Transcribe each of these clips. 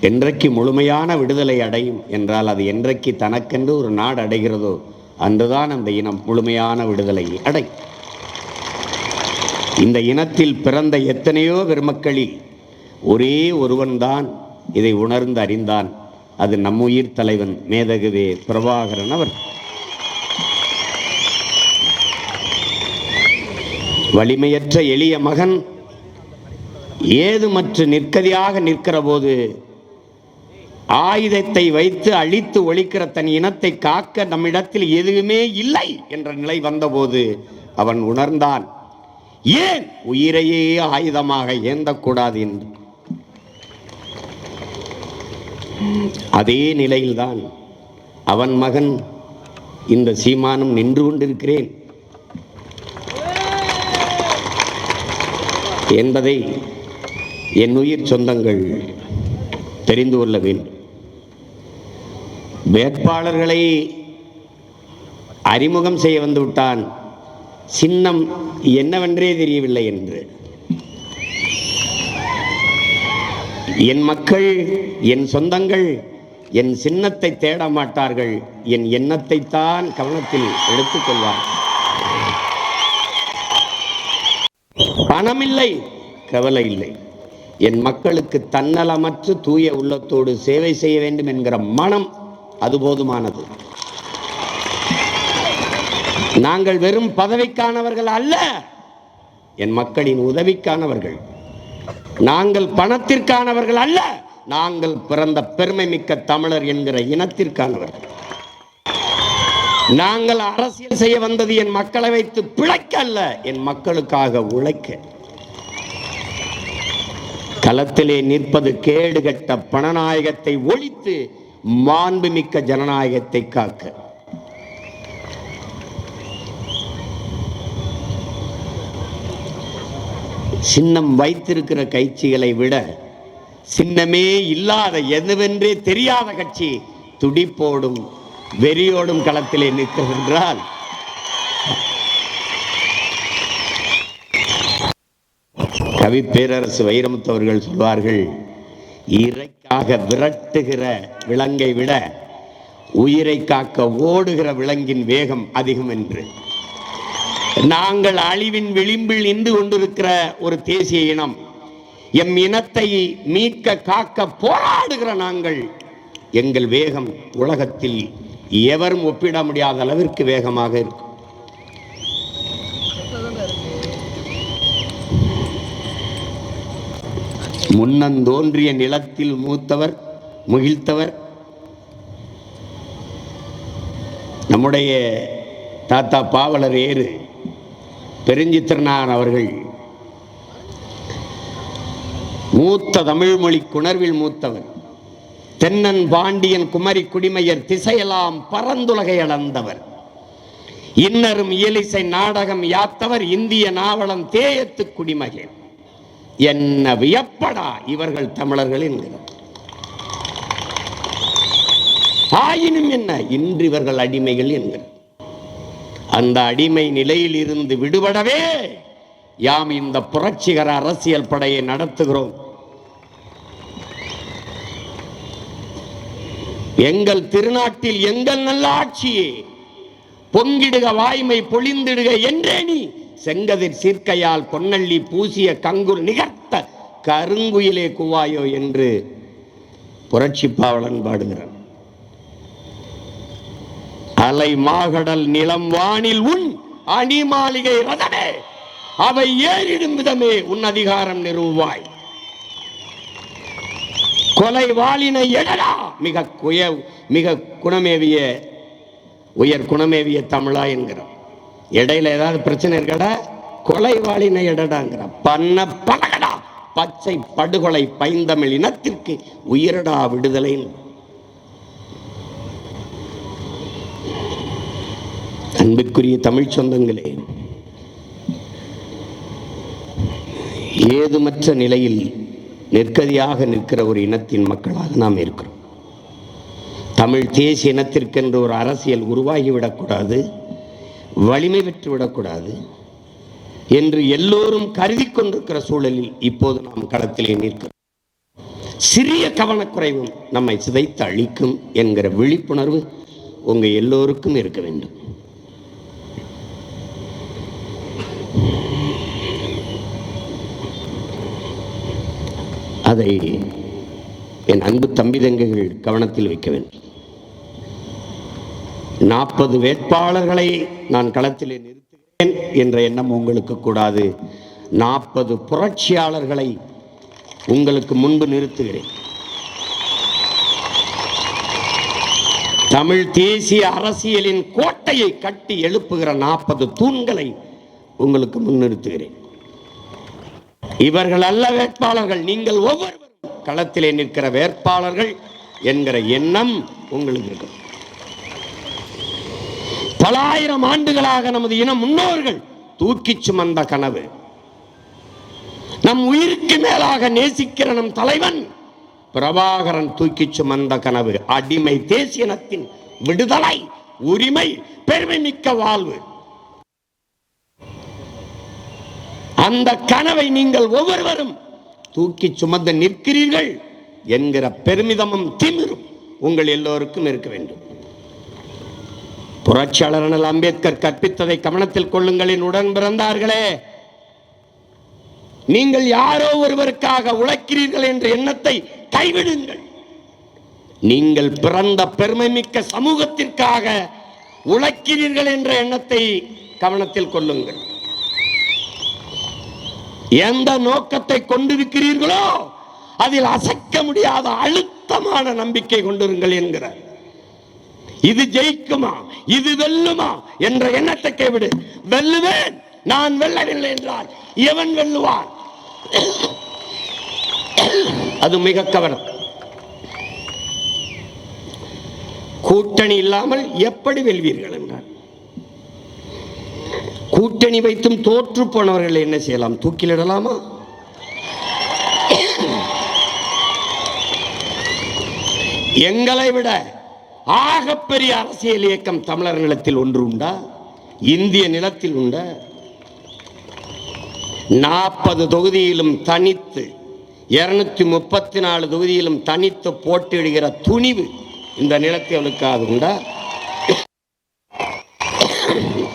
என்றைக்கு முழுமையான விடுதலை அடையும் என்றால் அது என்றைக்கு தனக்கென்று ஒரு நாடு அடைகிறதோ அன்றுதான் அந்த இனம் முழுமையான விடுதலை அடை இந்த இனத்தில் பிறந்த எத்தனையோ பெருமக்களில் ஒரே ஒருவன்தான் இதை உணர்ந்து அறிந்தான். அது நம்முயிர் தலைவன் மேதகுவே பிரபாகரன் அவர். வலிமையற்ற எளிய மகன் ஏதுமற்று நிற்கதியாக நிற்கிற போது ஆயுதத்தை வைத்து அழித்து ஒழிக்கிற தன் இனத்தை காக்க நம்மிடத்தில் எதுவுமே இல்லை என்ற நிலை வந்தபோது அவன் உணர்ந்தான் ஏன் உயிரையே ஆயுதமாக ஏந்தக்கூடாது என்று? அதே நிலையில்தான் அவன் மகன் இந்த சீமானும் நின்று கொண்டிருக்கிறேன். என்பதை என் உயிர் சொந்தங்கள் தெரிந்து கொள்ள வேண்டும். வேட்பாளர்களை அறிமுகம் செய்ய வந்து விட்டான். சின்னம் என்னவென்றே தெரியவில்லை என்று. என் மக்கள் என் சொந்தங்கள் என் சின்னத்தை தேட மாட்டார்கள். என் எண்ணத்தை தான் கவனத்தில் எடுத்துக்கொள்வார் பணமில்லை கவலை இல்லை. என் மக்களுக்கு தன்னலமற்று தூய உள்ளத்தோடு சேவை செய்ய வேண்டும் என்கிற மனம் அது போதுமானது. நாங்கள் வெறும் பதவிக்கானவர்கள் அல்ல என் மக்களின் உதவிக்கானவர்கள். நாங்கள் பணத்திற்கானவர்கள் அல்ல நாங்கள் பிறந்த பெருமை மிக்க தமிழர் என்கிற இனத்திற்கானவர்கள் நாங்கள் அரசியல் செய்ய வந்தது என் மக்களை வைத்து பிழைக்க அல்ல என் மக்களுக்காக உழைக்க. களத்திலே நிற்பது கேடுகட்ட பணநாயகத்தை ஒழித்து மாண்புமிக்க ஜனநாயகத்தை காக்க. சின்னம் வைத்திருக்கிற கட்சிகளை விட சின்னமே இல்லாத எதுவென்றே தெரியாத கட்சி துடிப்போடும் வெறியோடும் களத்திலே நிற்கின்றால். கவி பேரரசு வைரமுத்து அவர்கள் சொல்வார்கள் ஆக விரட்டுகிற விலங்கை விட உயிரை காக்க ஓடுகிற விலங்கின் வேகம் அதிகம் என்று. நாங்கள் அழிவின் விளிம்பில் நின்று கொண்டிருக்கிற ஒரு தேசிய இனம் எம் இனத்தை மீட்க காக்க போராடுகிற நாங்கள் எங்கள் வேகம் உலகத்தில் எவரும் ஒப்பிட முடியாத அளவிற்கு வேகமாக இருக்கும். முன்னந்தோன்றிய நிலத்தில் மூத்தவர் முகிழ்த்தவர். நம்முடைய தாத்தா பாவலர் ஏறு பெருஞ்சித்திரனார் அவர்கள். மூத்த தமிழ்மொழி குணர்வில் மூத்தவர். தென்னன் பாண்டியன் குமரி குடிமையர் திசையெல்லாம் பரந்துலகை அளந்தவர். இன்னரும் இயலிசை நாடகம் யாத்தவர் இந்திய நாவலம் தேயத்து குடிமகன். என்ன வியப்படா இவர்கள் தமிழர்கள் என்கிறார் ஆயினும் என்ன இன்று இவர்கள் அடிமைகள் என்கிறார் அந்த அடிமை நிலையில் இருந்து விடுபடவே யாம் இந்த புரட்சிகர அரசியல் படையை நடத்துகிறோம். எங்கள் திருநாட்டில் எங்கள் நல்ல ஆட்சியே பொங்கிடுக வாய்மை பொழிந்திடுக என்றே நீ செங்கதிர் சீர்க்கையால் பொன்னள்ளி பூசிய கங்குல் நிகர்த்த கருங்குயிலே குவாயோ என்று புரட்சி பாவலன் பாடுகிறான். அலை மாகடல் நிலம் வானில் உன் அணி மாளிகை ரதமே அவை ஏறிடும் விதமே உன் அதிகாரம் நிறுவாய் கொலை வாளினை எடடா மிக குய மிக குணமேவிய உயர் குணமேவிய தமிழா என்கிறார் இடையில ஏதாவது பிரச்சனை இருக்கடா? கொலைவாளின இடடாங்கிற எடடாங்கிற பண்ண பழகடா பச்சை படுகொலை பைந்தமிழ் இனத்திற்கு உயிரடா விடுதலை. அன்புக்குரிய தமிழ் சொந்தங்களே ஏதுமற்ற நிலையில் நிற்கதியாக நிற்கிற ஒரு இனத்தின் மக்களாக நாம் இருக்கிறோம். தமிழ் தேசிய இனத்திற்கென்று ஒரு அரசியல் உருவாகிவிடக்கூடாது. வலிமை பெற்று விடக்கூடாது என்று எல்லோரும் கருதி கொண்டிருக்கிற சூழலில் இப்போது நாம் களத்திலே நிற்கிறோம். சிறிய கவனக்குறைவும் நம்மை சிதைத்து அழிக்கும் என்கிற விழிப்புணர்வு உங்க எல்லோருக்கும் இருக்க வேண்டும். அதை என் அன்பு தம்பி தங்கைகள் கவனத்தில் வைக்க வேண்டும். நாற்பது வேட்பாளர்களை நான் களத்திலே நிறுத்துகிறேன் என்ற எண்ணம் உங்களுக்கு கூடாது. நாற்பது புரட்சியாளர்களை உங்களுக்கு முன்பு நிறுத்துகிறேன். தமிழ் தேசிய அரசியலின் கோட்டையை கட்டி எழுப்புகிற நாற்பது தூண்களை உங்களுக்கு முன்னிறுத்துகிறேன் இவர்கள் அல்ல வேட்பாளர்கள் நீங்கள் ஒவ்வொருவரும் களத்திலே நிற்கிற வேட்பாளர்கள் என்கிற எண்ணம் உங்களுக்கு இருக்கும். பல ஆயிரம் ஆண்டுகளாக நமது இன முன்னோர்கள் தூக்கி சுமந்த கனவு. நம் உயிருக்கு மேலாக நேசிக்கிற நம் தலைவன் பிரபாகரன் தூக்கி சுமந்த கனவு. அடிமை தேசியனத்தின் விடுதலை உரிமை பெருமை மிக்க வாழ்வு. அந்த கனவை நீங்கள் ஒவ்வொருவரும் தூக்கி சுமந்து நிற்கிறீர்கள் என்கிற பெருமிதமும் திமிரும் உங்கள் எல்லோருக்கும் இருக்க வேண்டும். புரட்சியாளர் அண்ணல் அம்பேத்கர் கற்பித்ததை கவனத்தில் கொள்ளுங்கள் என் உடன் பிறந்தார்களே. நீங்கள் யாரோ ஒருவருக்காக உழைக்கிறீர்கள் என்ற எண்ணத்தை கைவிடுங்கள். நீங்கள் பிறந்த பெருமை மிக்க சமூகத்திற்காக உழைக்கிறீர்கள் என்ற எண்ணத்தை கவனத்தில் கொள்ளுங்கள். எந்த நோக்கத்தை கொண்டிருக்கிறீர்களோ அதில் அசைக்க முடியாத அழுத்தமான நம்பிக்கை கொண்டிருங்கள் என்கிறார். இது ஜெயிக்குமா? இது வெல்லுமா? என்ற எண்ணத்தை கைவிடு. வெல்லுவேன். நான் வெல்லவில்லை என்றால் எவன் வெல்லுவான்? அது மிக கவனம். கூட்டணி இல்லாமல் எப்படி வெல்வீர்கள் என்றார் கூட்டணி வைத்தும் தோற்று போனவர்களை என்ன செய்யலாம்? தூக்கிலிடலாமா? எங்களை விட ஆகப்பெரிய அரசியல் இயக்கம் தமிழர் நிலத்தில் ஒன்று உண்டா? இந்திய நிலத்தில் உண்டா? நாற்பது தொகுதியிலும் தனித்து இருநூத்தி முப்பத்தி நாலு தொகுதியிலும் தனித்து போட்டியிடுகிற துணிவு இந்த நிலத்தவளுக்கு உண்டா?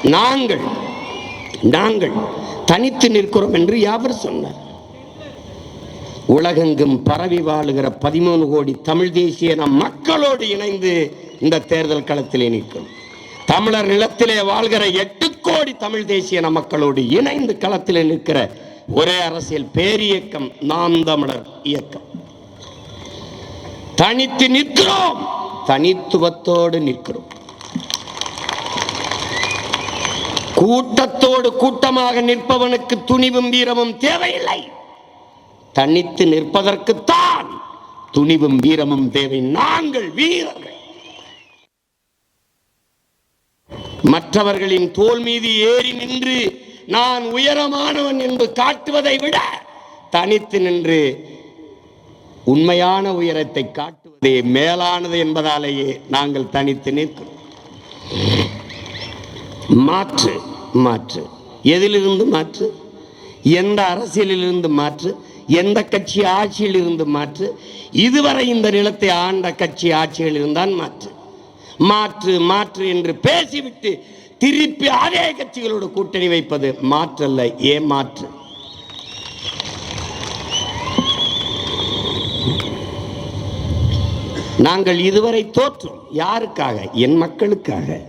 நாங்கள் நாங்கள் தனித்து நிற்கிறோம் என்று யாவர் சொன்னார்? உலகெங்கும் பரவி வாழுகிற பதிமூணு கோடி தமிழ் தேசிய நம் மக்களோடு இணைந்து இந்த தேர்தல் களத்திலே நிற்கும். தமிழர் நிலத்திலே வாழ்கிற எட்டு கோடி தமிழ் தேசிய நம் மக்களோடு இணைந்து களத்திலே நிற்கிற ஒரே அரசியல் பேரியக்கம் நாம் தமிழர் இயக்கம். தனித்து நிற்கிறோம். தனித்துவத்தோடு நிற்கிறோம். கூட்டத்தோடு கூட்டமாக நிற்பவனுக்கு துணிவும் வீரமும் தேவையில்லை. தனித்து நிற்பதற்குத்தான் துணிவும் வீரமும் தேவை. நாங்கள் வீரர்கள். மற்றவர்களின் தோல் மீது ஏறி நின்று நான் உயரமானவன் என்று காட்டுவதை விட தனித்து நின்று உண்மையான உயரத்தை காட்டுவதே மேலானது என்பதாலேயே நாங்கள் தனித்து நிற்கிறோம். மாற்று மாற்று. எதிலிருந்து மாற்று? எந்த அரசியலிலிருந்து மாற்று? எந்த கட்சி ஆட்சியில் இருந்து மாற்று? இதுவரை இந்த நிலத்தை ஆண்ட கட்சி ஆட்சியில் இருந்தான் மாற்று. மாற்று மாற்று என்று பேசிவிட்டு திருப்பி அதே கட்சிகளோடு கூட்டணி வைப்பது மாற்றல்ல ஏமாற்று நாங்கள் இதுவரை தோற்றோம் யாருக்காக? என் மக்களுக்காக.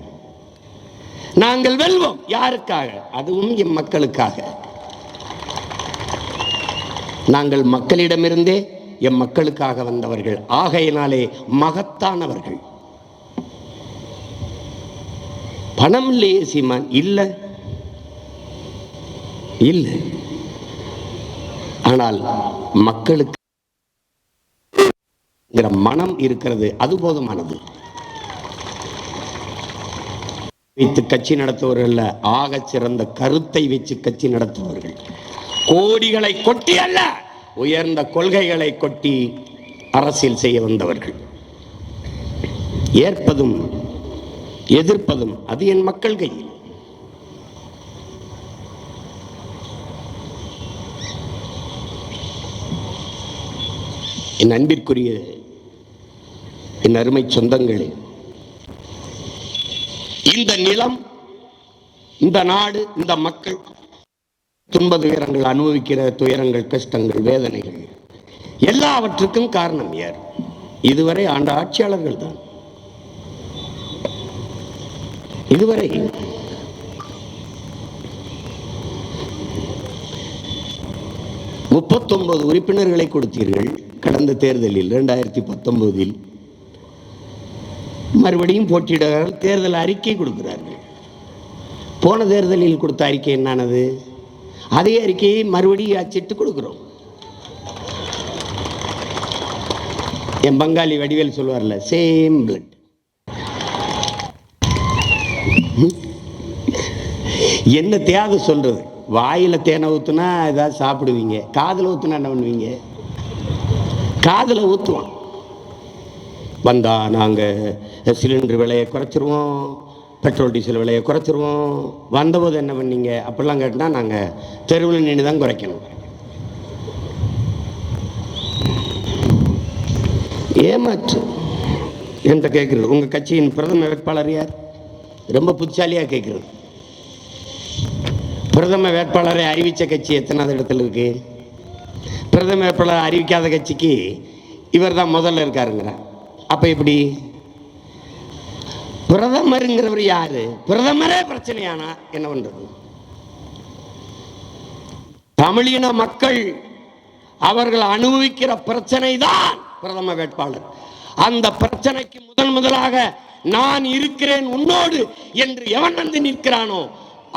நாங்கள் வெல்வோம் யாருக்காக? அதுவும் என் மக்களுக்காக. நாங்கள் மக்களிடமிருந்தே எம் மக்களுக்காக வந்தவர்கள். ஆகையினாலே மகத்தானவர்கள். பணம் இல்லையே சீமான் இல்லை. இல்லை. ஆனால் மக்களுக்கு மனம் இருக்கிறது அது போதுமானது. வைத்து கட்சி நடத்துவர்கள் ஆக சிறந்த கருத்தை வச்சு கட்சி நடத்துபவர்கள். கோடிகளை கொட்டி அல்ல உயர்ந்த கொள்கைகளை கொட்டி அரசியல் செய்ய வந்தவர்கள். ஏற்பதும் எதிர்ப்பதும் அது என் மக்கள் கையில். என் அன்பிற்குரிய என் அருமை சொந்தங்களே இந்த நிலம் இந்த நாடு இந்த மக்கள் துன்ப துயரங்கள் அனுபவிக்கிற துயரங்கள் கஷ்டங்கள் வேதனைகள் எல்லாவற்றுக்கும் காரணம் யார்? இதுவரை ஆண்ட ஆட்சியாளர்கள் தான். இதுவரை முப்பத்தொன்பது உறுப்பினர்களை கொடுத்தீர்கள் கடந்த தேர்தலில் இரண்டாயிரத்தி பத்தொன்பதில். மறுபடியும் போட்டியிட தேர்தல் அறிக்கை கொடுக்கிறார்கள். போன தேர்தலில் கொடுத்த அறிக்கை என்னானது? அதே அறிக்கையை மறுபடியும் அச்சிட்டு கொடுக்குறோம். என் பங்காளி வடிவேல் சொல்லுவார்ல சேம் பிளட் என்ன தேவை சொல்றது? வாயில தேனை ஊத்துனா ஏதாவது சாப்பிடுவீங்க காதில் ஊத்துனா என்ன பண்ணுவீங்க? காதில் ஊற்றுவான் வந்தா நாங்க சிலிண்டர் விலையை குறைச்சிருவோம். பெட்ரோல் டீசல் விலையை குறைச்சிருவோம். வந்தபோது என்ன பண்ணீங்க? அப்படிலாம் கேட்டால் நாங்கள் தெருவில் நின்று தான் குறைக்கணும். ஏமாற்று. என்கிட்ட கேட்குறது உங்கள் கட்சியின் பிரதம வேட்பாளர் யார்? ரொம்ப புத்திசாலியாக கேட்குறது பிரதம வேட்பாளரை அறிவித்த கட்சி எத்தனாவது இடத்துல இருக்கு? பிரதம வேட்பாளர் அறிவிக்காத கட்சிக்கு இவர் தான் முதல்ல இருக்காருங்கிற அப்போ எப்படி? பிரதமருங்கிறவர் யாரு? பிரதமரே பிரச்சனையானா? என்ன பண்றது? தமிழின மக்கள் அவர்கள் அனுபவிக்கிற பிரச்சனை தான் பிரதம வேட்பாளர். அந்த பிரச்சனைக்கு முதன் முதலாக நான் இருக்கிறேன் உன்னோடு என்று எவன் வந்து நிற்கிறானோ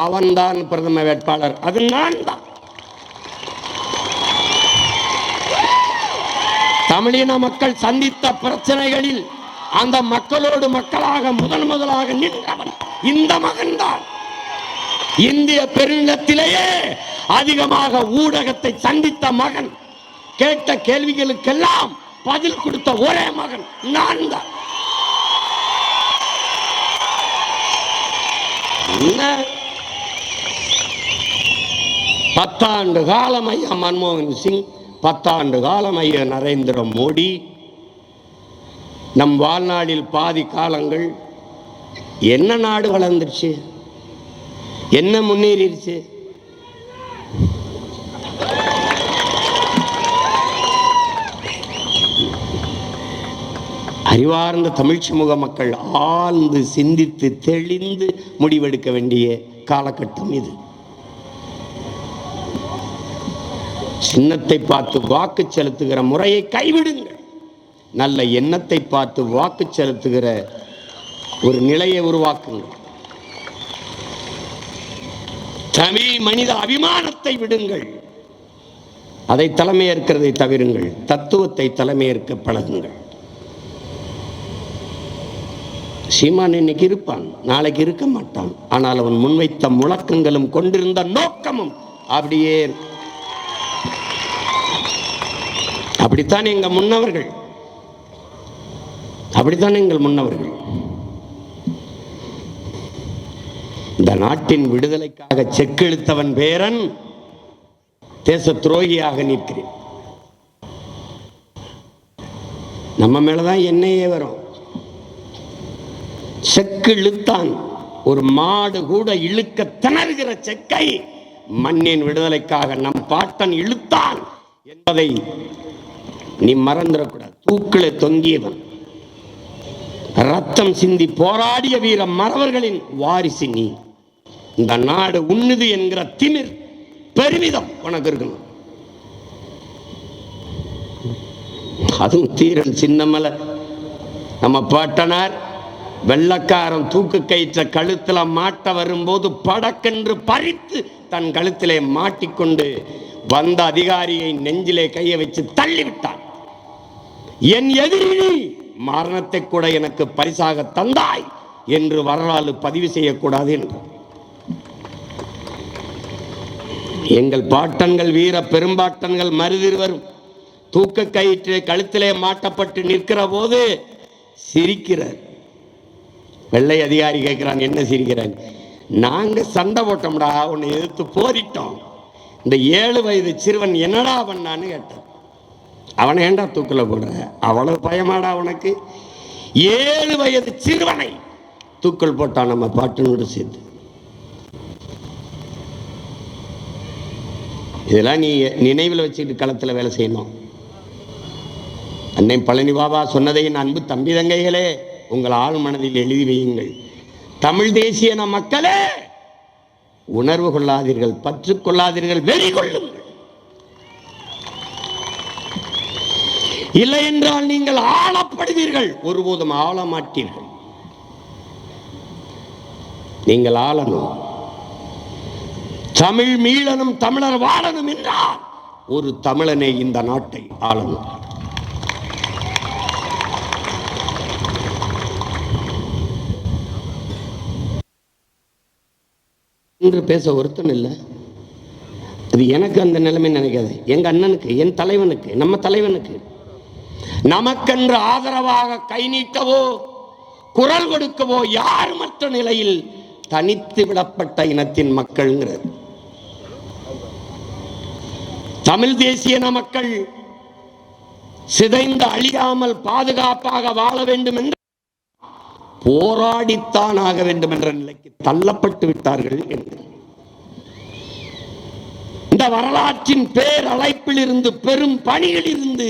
அவன்தான் பிரதம வேட்பாளர். அது நான் தான் தமிழின மக்கள் சந்தித்த பிரச்சனைகளில் அந்த மக்களோடு மக்களாக முதன் முதலாக நின்றவன் இந்த மகன்தான். இந்திய பெருநிலத்திலேயே அதிகமாக ஊடகத்தை சந்தித்த மகன் கேட்ட கேள்விகளுக்கெல்லாம் பதில் கொடுத்த ஒரே மகன் நான் தான் பத்தாண்டு காலம் ஐயா மன்மோகன் சிங் பத்தாண்டு காலம் ஐயா நரேந்திர மோடி நம் வாழ்நாளில் பாதி காலங்கள் என்ன நாடு வளர்ந்துருச்சு? என்ன முன்னேறிடுச்சு அறிவார்ந்த தமிழ் சமூக மக்கள் ஆழ்ந்து சிந்தித்து தெளிந்து முடிவெடுக்க வேண்டிய காலகட்டம் இது. சின்னத்தை பார்த்து வாக்கு செலுத்துகிற முறையை கைவிடுங்கள். நல்ல எண்ணத்தை பார்த்து வாக்கு செலுத்துகிற ஒரு நிலையை உருவாக்குங்கள். தமிழ் மனித அபிமானத்தை விடுங்கள். அதை தலைமையேற்கிறதை தவிருங்கள். தத்துவத்தை தலைமையேற்க பழகுங்கள். சீமான் இன்னைக்கு இருப்பான். நாளைக்கு இருக்க மாட்டான். ஆனால் அவன் முன்வைத்த முழக்கங்களும் கொண்டிருந்த நோக்கமும் அப்படியே அப்படித்தான் எங்க முன்னவர்கள் அப்படித்தானே எங்கள் முன்னவர்கள்? இந்த நாட்டின் விடுதலைக்காக செக்கெழுத்தவன் பேரன் தேச துரோகியாக நிற்கிறேன். நம்ம மேலதான் என்னையே வரும். செக்கு இழுத்தான் ஒரு மாடு கூட இழுக்க திணறுகிற செக்கை மண்ணின் விடுதலைக்காக நம் பாட்டன் இழுத்தான் என்பதை நீ மறந்துடக்கூடாது. தூக்கில தொங்கியவன். ரத்தம் சிந்தி போராடிய வீர மறவர்களின் வாரிசு நீ. இந்த நாடு உண்ணுது என்கிற திமிர் பெருமிதம் உனக்கு இருக்கணும் அதுவும் தீரன் சின்னமலை. நம்ம பாட்டனார் வெள்ளக்காரன் தூக்கு கயிற்ற கழுத்துல மாட்ட வரும்போது படக்கென்று பறித்து தன் கழுத்திலே மாட்டிக்கொண்டு வந்த அதிகாரியை நெஞ்சிலே கையை வச்சு தள்ளிவிட்டான். என் எதிரி மரணத்தை கூட எனக்கு பரிசாக தந்தாய் என்று வரலாறு பதிவு செய்யக்கூடாது என்று. எங்கள் பாட்டன்கள் வீர பெரும்பாட்டன்கள் மருதிருவரும் தூக்க கயிற்று கழுத்திலே மாட்டப்பட்டு நிற்கிற போது சிரிக்கிறார். வெள்ளை அதிகாரி கேட்கிறான் என்ன சிரிக்கிறான் நாங்க சண்டை போட்டோம்டா உன்னை எதிர்த்து போரிட்டோம். இந்த ஏழு வயது சிறுவன் என்னடா பண்ணான்னு கேட்டான். அவனை ஏண்டா தூக்கில் போட அவ்வளவு பயமாடா அவனுக்கு ஏழு வயது சிறுவனை தூக்கல் போட்டான் நம்ம பாட்டினோடு சேர்த்து இதெல்லாம் நீ நினைவில் வச்சுக்கிட்டு களத்தில் வேலை செய்யணும். அன்னை பழனி பாபா சொன்னதை என் அன்பு தம்பி தங்கைகளே உங்கள் ஆள் மனதில் எழுதி வையுங்கள். தமிழ் தேசிய நம் மக்களே உணர்வு கொள்ளாதீர்கள் பற்று கொள்ளாதீர்கள் வெறி கொள்ளுங்கள் இல்லை என்றால் நீங்கள் ஆளப்படுவீர்கள். ஒருபோதும் ஆள மாட்டீர்கள் நீங்கள் ஆளணும். தமிழ் மீளனும் தமிழர் வாழணும் என்றால் ஒரு தமிழனை இந்த நாட்டை ஆளணும். என்று பேச ஒருத்தன் இல்லை. அது எனக்கு அந்த நிலைமை நினைக்காது. எங்க அண்ணனுக்கு என் தலைவனுக்கு நம்ம தலைவனுக்கு நமக்கென்று ஆதரவாக கை நீட்டவோ குரல் கொடுக்கவோ யார் மற்ற நிலையில் தனித்து விடப்பட்ட இனத்தின் மக்கள்ங்கிறது. தமிழ் தேசிய மக்கள் சிதைந்து அழியாமல் பாதுகாப்பாக வாழ வேண்டும் என்று போராடித்தான் ஆக வேண்டும் என்ற நிலைக்கு தள்ளப்பட்டு விட்டார்கள் என்று. இந்த வரலாற்றின் பேரழைப்பில் இருந்து பெரும் பணியில் இருந்து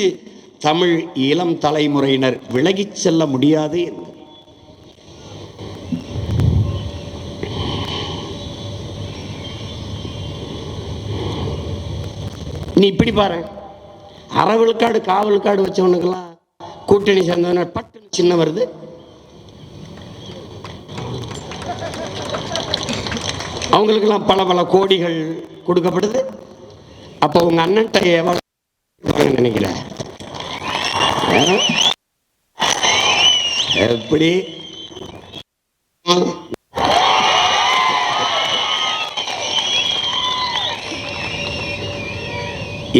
தமிழ் இளம் தலைமுறையினர் விலகிச் செல்ல முடியாது என்று. நீ இப்படி பாரு. அறவிழுக்காடு காவலுக்காடு வச்சவனுக்கெல்லாம் கூட்டணி சேர்ந்தவன பட்டு சின்ன வருது. அவங்களுக்கெல்லாம் பல பல கோடிகள் கொடுக்கப்படுது. அப்போ உங்க அண்ணன்ட்ட எவ்வளோ நினைக்கிறேன் எப்படி?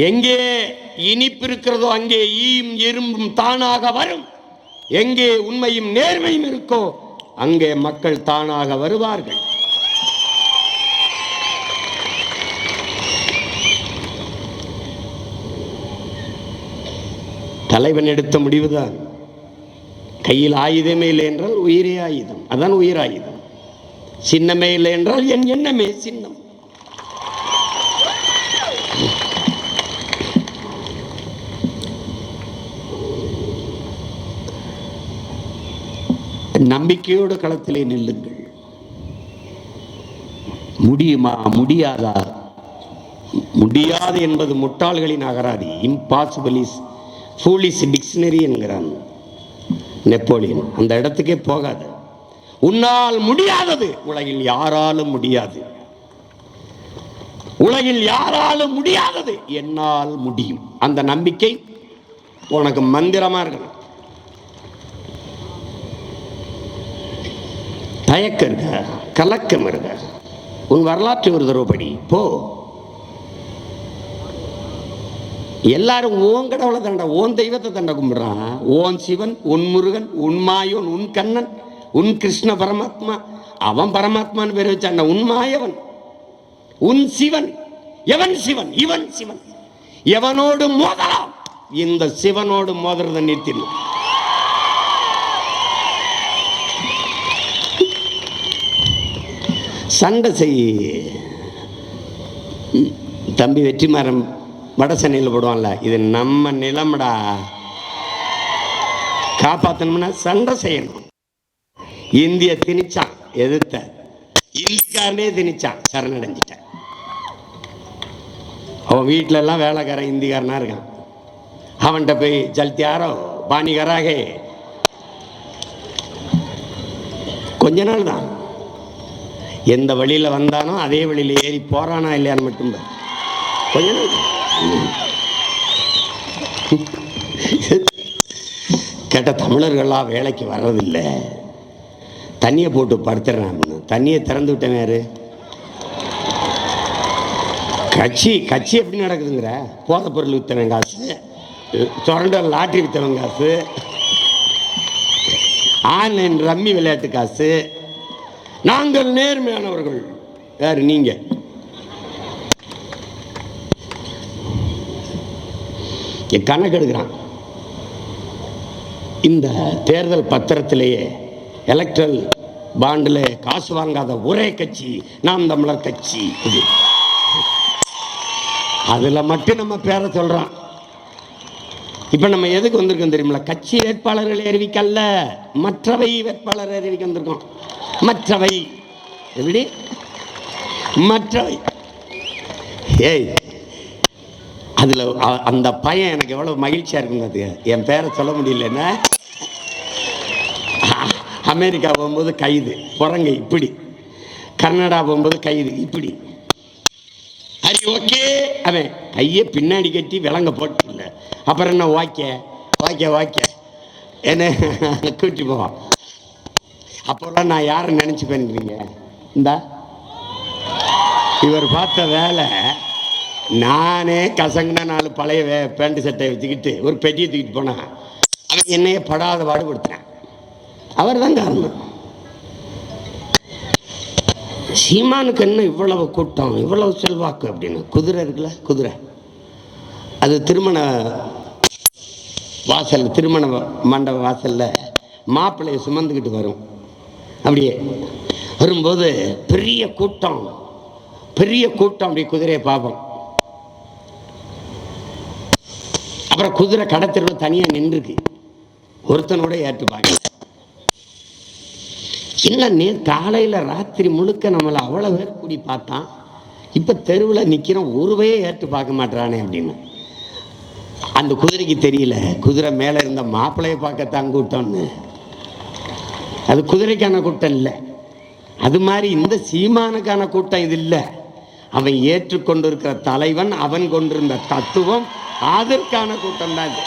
எங்கே இனிப்பு இருக்கிறதோ அங்கே ஈயும் எறும்பும் தானாக வரும். எங்கே உண்மையும் நேர்மையும் இருக்கோ அங்கே மக்கள் தானாக வருவார்கள். தலைவன் எடுத்த முடிவுதான். கையில் ஆயுதமே இல்லை என்றால் உயிரே ஆயுதம். அதான் உயிர் ஆயுதம். சின்னமே இல்லை என்றால் என் எண்ணமே சின்னம். நம்பிக்கையோடு களத்திலே நில்லுங்கள். முடியுமா? முடியாதா? முடியாது என்பது முட்டாள்களின் அகராதி. இம்பாசிபிள் இஸ் ஃபூலிஸ் டிக்ஷனரி என்கிறான். நெப்போலியன். அந்த இடத்துக்கே போகாது. உன்னால் முடியாதது. உலகில் யாராலும் முடியாது. உலகில் யாராலும் முடியாதது. என்னால் முடியும். அந்த நம்பிக்கை உனக்கு மந்திரமா இருக்கணும். தயக்கம் இருக்க? கலக்கம் இருக்க? உன் வரலாற்று ஒரு தடவை படி. போ. எல்லாரும் ஓன் கடவுளை தண்டை ஓன் தெய்வத்தை தண்டை கும்பிடுறான். ஓன் சிவன் உன் முருகன் உன் மாயோன் உன் கண்ணன் உன் கிருஷ்ண பரமாத்மா. அவன் பரமாத்மான்னு பேர் வச்சான் உன் மாயவன் உன் சிவன் எவன் சிவன் இவன் சிவன்? எவனோடு மோதலாம்? இந்த சிவனோடு மோதுறத நிறுத்திடணும் சண்டை செய். தம்பி வெற்றிமாறன் வட சென்னையில் போடுவான்ல. இது நம்ம நிலம்டா. காப்பாற்றணும்னா சண்டை செய்யணும். இந்திய திணிச்சான் எதிர்த்த. இந்திக்காரனே திணிச்சான் சரணடைஞ்சிட்டான். அவன் வீட்டில எல்லாம் வேலைக்காரன் இந்திக்காரனா இருக்கான். அவன்கிட்ட போய் ஜல்தியாரோ பாணிகராகே. கொஞ்ச நாள் தான். எந்த வழியில் வந்தானோ அதே வழியில் ஏறி போறானா இல்லையான்னு மட்டும்தான் கொஞ்ச நாள் தான். கேட்ட தமிழர்கள்லாம் வேலைக்கு வர்றதில்லை. தண்ணியை போட்டு படுத்துறேன் தண்ணியை திறந்து விட்டேன் யாரு? கட்சி கட்சி எப்படி நடக்குதுங்கிற? போதை பொருள் வித்தவன் காசு சுரண்ட லாட்ரி வித்தவன் காசு ஆன்லைன் ரம்மி விளையாட்டு காசு. நாங்கள் நேர்மையானவர்கள். யார்? நீங்கள் கணக்கெடுக்கிறான் இந்த தேர்தல் பத்திரத்திலேயே எலக்ட்ரல் பாண்டில் காசு வாங்காத ஒரே கட்சி நாம் தமிழர் கட்சி இது. அதில் மட்டும் நம்ம பேரை சொல்கிறோம் இப்போ நம்ம எதுக்கு வந்திருக்கோம் தெரியுமில கட்சி வேட்பாளர்கள் அறிவிக்கல்ல. மற்றவை வேட்பாளர் அறிவிக்க வந்திருக்கோம். மற்றவை. எப்படி? மற்றவை. ஏய் அதில் அந்த பையன் எனக்கு எவ்வளோ மகிழ்ச்சியாக இருக்குங்க அது என் பேரை சொல்ல முடியலன்னா அமெரிக்கா போகும்போது கைது குரங்கு இப்படி. கர்நாடகா போகும்போது கைது இப்படி. ஹரி ஓகே. அவன் கையை பின்னாடி கட்டி விலங்க போட்டுல அப்புறம் என்ன வாய்க்க வாய்க்க வாய்க்க. என்ன கூட்டி போவான். அப்போல்லாம் நான் யாரை நினச்சி பண்ணுறீங்க இந்தா இவர் பார்த்த வேலை நானே கசங்கின நாலு பழைய பேண்ட் சட்டை வச்சுக்கிட்டு ஒரு பெட்டியை தூக்கிட்டு போனேன் அவன் என்னையே படாத பாடுபடுத்தினான் அவர் தான் காரணம் சீமானுக்கு என்ன இவ்வளவு கூட்டம் இவ்வளவு செல்வாக்கு அப்படின்னு? குதிரை இருக்குல்ல குதிரை. அது திருமண வாசல் திருமண மண்டப வாசலில் மாப்பிள்ளையை சுமந்துக்கிட்டு வரும். அப்படியே வரும்போது பெரிய கூட்டம் பெரிய கூட்டம் அப்படி குதிரையை பார்ப்போம். அப்புறம் குதிரை கடத்தெருவில் தனியாக நின்றுருக்கு. ஒருத்தனோட ஏற்று பார்க்க இல்லை நே காலையில் ராத்திரி முழுக்க நம்மளை அவ்வளோ பேர் கூடி பார்த்தான். இப்போ தெருவில் நிற்கிறோம் ஒருவே ஏற்று பார்க்க மாட்டானே அப்படின்னு. அந்த குதிரைக்கு தெரியல. குதிரை மேலே இருந்த மாப்பிள்ளையை பார்க்கத்தான் கூட்டம்னு அது குதிரைக்கான கூட்டம் இல்லை. அது மாதிரி இந்த சீமானுக்கான கூட்டம் இது இல்லை. அவன் ஏற்றுக்கொண்டிருக்கிற தலைவன் அவன் கொண்டிருந்த தத்துவம் அதற்கான கூட்டம் தான் இது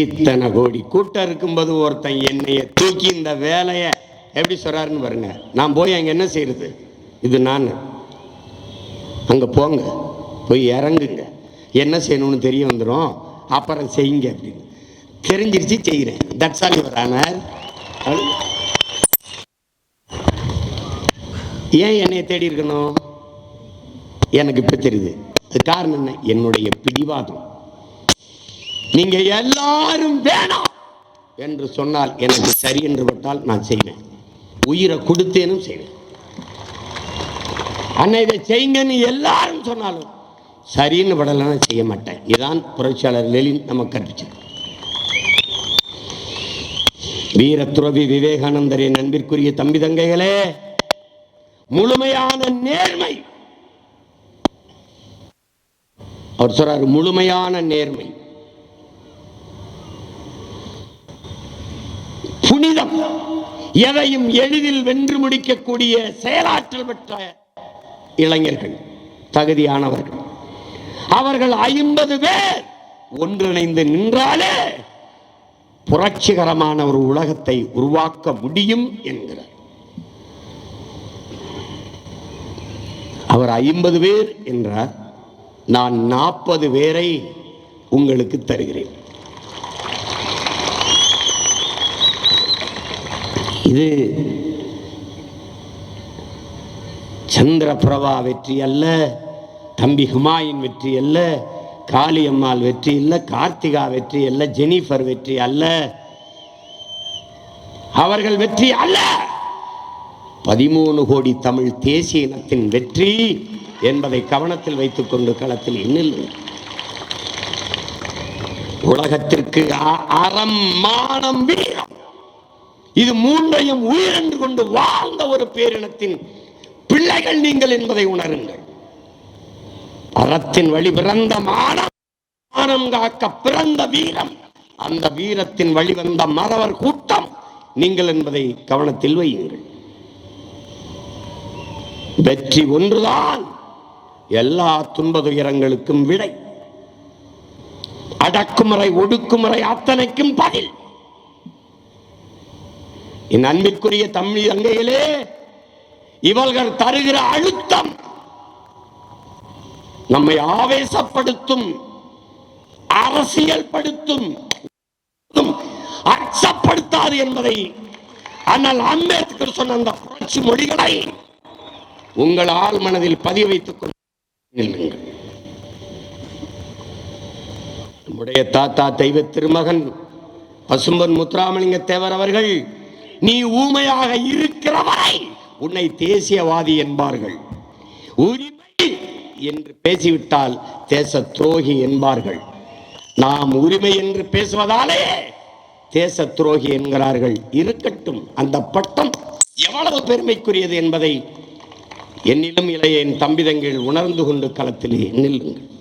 இத்தனை கோடி கூட்டம் இருக்கும்போது ஒருத்தன் என்னைய தூக்கி இந்த வேலையை எப்படி சொல்றாருன்னு பாருங்க. நான் போய் அங்கே என்ன செய்யறது? இது நான். அங்கே போங்க. போய் இறங்குங்க. என்ன செய்யணும்னு தெரிய வந்துடும் அப்புறம் செய்யுங்க அப்படின்னு. தெரிஞ்சிருச்சு செய்கிறேன். தட்ஸ் ஆல் யுவர் ஆனர் ஏன் என்னை தேடி இருக்கணும்? எனக்கு இப்போ தெரியுது. அது காரணம் என்ன? என்னுடைய பிடிவாதம். நீங்க எல்லாரும் வேணாம் என்று சொன்னால் எனக்கு சரி என்று பட்டால் நான் செய்வேன். உயிரை கொடுத்தேனும் செய்வேன். அண்ணா இதை செய்யுங்கன்னு எல்லாரும் சொன்னாலும் சரின்னு படலைன்னா செய்ய மாட்டேன். இதான் புரட்சியாளர் லெலின் நம்ம கற்பிச்சது. வீரத்துறவி விவேகானந்தரின் அன்பிற்குரிய தம்பி தங்கைகளே முழுமையான நேர்மை. அவர் சொல்றாரு முழுமையான நேர்மை. புனிதம். எதையும் எளிதில் வென்று முடிக்கக்கூடிய செயலாற்றல் பெற்ற இளைஞர்கள் தகுதியானவர்கள். அவர்கள் ஐம்பது பேர் ஒன்றிணைந்து நின்றாலே புரட்சிகரமான ஒரு உலகத்தை உருவாக்க முடியும் என்கிறார். அவர் ஐம்பது பேர் என்றார். நான் நாற்பது பேரை உங்களுக்கு தருகிறேன். இது சந்திரபிரபா வெற்றி அல்ல தம்பி ஹுமாயூன் வெற்றி அல்ல காளியம்மாள் வெற்றி அல்ல கார்த்திகா வெற்றி அல்ல ஜெனிஃபர் வெற்றி அல்ல. அவர்கள் வெற்றி அல்ல! பதிமூணு கோடி தமிழ் தேசிய இனத்தின் வெற்றி என்பதை கவனத்தில் வைத்துக் கொண்டு களத்தில் எண்ணில் உலகத்திற்கு அ- அறம் மானம் வீரம். இது மூன்றையும் உயிரென்று கொண்டு வாழ்ந்த ஒரு பேரினத்தின் பிள்ளைகள் நீங்கள் என்பதை உணருங்கள். அறத்தின் வழி பிறந்த மானம் மானம் காக்க பிறந்த வீரம். அந்த வீரத்தின் வழி வந்த மறவர் கூட்டம் நீங்கள் என்பதை கவனத்தில் வையுங்கள். வெற்றி ஒன்றுதான். எல்லா துன்பதுயரங்களுக்கும் விடை. அடக்குமுறை ஒடுக்குமுறை அத்தனைக்கும் பதில். என் அன்பிற்குரிய தமிழ் அங்கையிலே இவர்கள் தருகிற அழுத்தம் நம்மை ஆவேசப்படுத்தும் அரசியல் படுத்தும் அச்சப்படுத்தாது என்பதை ஆனால் அம்பேத்கர் சொன்ன அந்த புரட்சி மொழிகளை உங்கள் ஆள் மனதில் பதிய வைத்துக் கொள்ளுங்கள் நம்முடைய தாத்தா தெய்வ திருமகன் பசும்பன் முத்துராமலிங்க தேவர் அவர்கள் நீ ஊமையாக இருக்கிற வரை உன்னை தேசியவாதி என்பார்கள். உரிமை என்று பேசிவிட்டால் தேச துரோகி என்பார்கள். நாம் உரிமை என்று பேசுவதாலே தேச துரோகி என்கிறார்கள். இருக்கட்டும் அந்த பட்டம் எவ்வளவு பெருமைக்குரியது என்பதை என்னிலும் இளைய என் தம்பிதங்கள் உணர்ந்து கொண்டு களத்திலே நில்லுங்கள்.